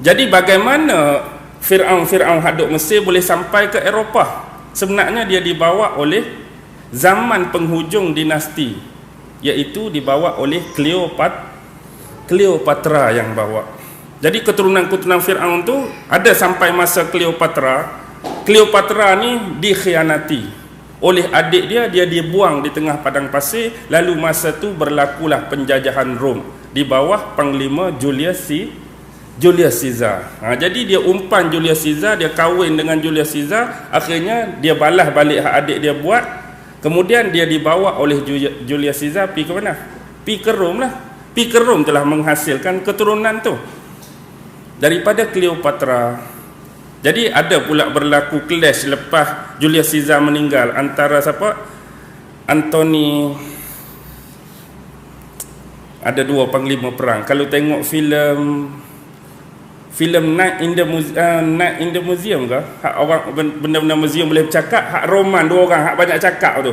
Jadi bagaimana Fir'aun-Fir'aun haduk Mesir boleh sampai ke Eropah? Sebenarnya dia dibawa oleh zaman penghujung dinasti iaitu dibawa oleh Cleopat Cleopatra yang bawa. Jadi keturunan-keturunan Fir'aun tu ada sampai masa Cleopatra. Cleopatra ni dikhianati oleh adik dia dia dibuang di tengah padang pasir lalu masa tu berlakulah penjajahan Rom di bawah panglima Julius C Julius Caesar. Ha, jadi dia umpan Julius Caesar, dia kahwin dengan Julius Caesar, akhirnya dia balas balik hak adik dia buat. Kemudian dia dibawa oleh Julius Caesar pi ke mana? Pi ke Rom lah. Pi ke Rom telah menghasilkan keturunan tu. Daripada Cleopatra. Jadi ada pula berlaku clash lepas Julius Caesar meninggal antara siapa? Anthony ada dua panglima perang. Kalau tengok filem filem Night in the Museum, uh, Night in the Museum ke? Hak orang benda-benda museum boleh bercakap, hak roman dua orang hak banyak cakap tu.